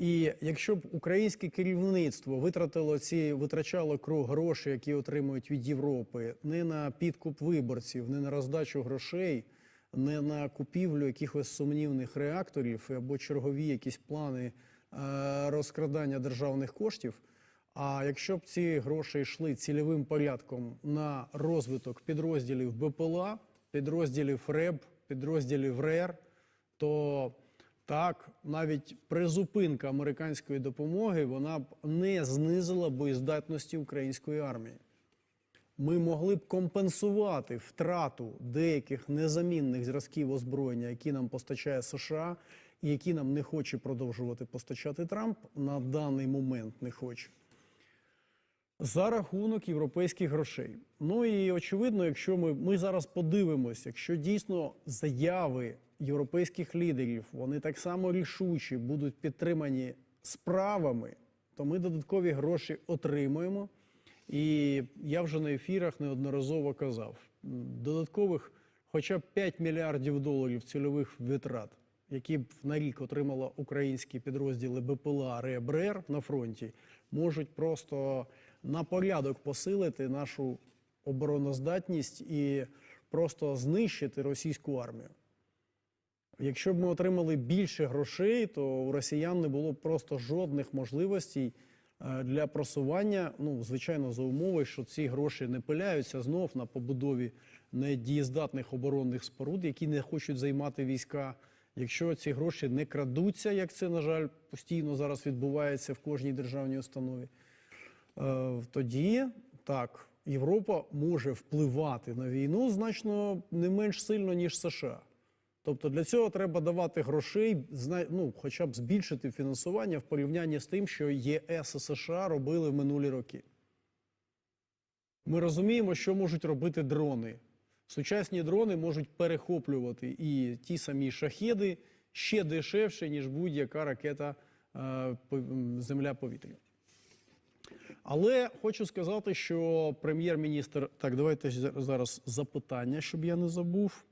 І якщо б українське керівництво витратило ці витрачало кров гроші, які отримують від Європи, не на підкуп виборців, не на роздачу грошей, не на купівлю якихось сумнівних реакторів або чергові якісь плани е, розкрадання державних коштів. А якщо б ці гроші йшли цільовим порядком на розвиток підрозділів БПЛА, підрозділів РЕБ, підрозділів РЕР, то так, навіть призупинка американської допомоги вона б не знизила боєздатності української армії. Ми могли б компенсувати втрату деяких незамінних зразків озброєння, які нам постачає США, і які нам не хоче продовжувати постачати Трамп на даний момент не хоче. За рахунок європейських грошей. Ну і очевидно, якщо ми, ми зараз подивимося, якщо дійсно заяви європейських лідерів вони так само рішучі будуть підтримані справами, то ми додаткові гроші отримуємо. І я вже на ефірах неодноразово казав: додаткових хоча б 5 мільярдів доларів цільових витрат, які б на рік отримала українські підрозділи БПЛА РЕБРЕР на фронті, можуть просто на порядок посилити нашу обороноздатність і просто знищити російську армію. Якщо б ми отримали більше грошей, то у росіян не було б просто жодних можливостей е, для просування. Ну, звичайно, за умови, що ці гроші не пиляються знов на побудові недієздатних оборонних споруд, які не хочуть займати війська. Якщо ці гроші не крадуться, як це, на жаль, постійно зараз відбувається в кожній державній установі, е, тоді так, Європа може впливати на війну значно не менш сильно, ніж США. Тобто для цього треба давати грошей, ну, хоча б збільшити фінансування в порівнянні з тим, що ЄС і США робили в минулі роки. Ми розуміємо, що можуть робити дрони. Сучасні дрони можуть перехоплювати і ті самі шахеди ще дешевше, ніж будь-яка ракета е, по- м, земля-повітря. Але хочу сказати, що прем'єр-міністр. Так, давайте зараз запитання, щоб я не забув.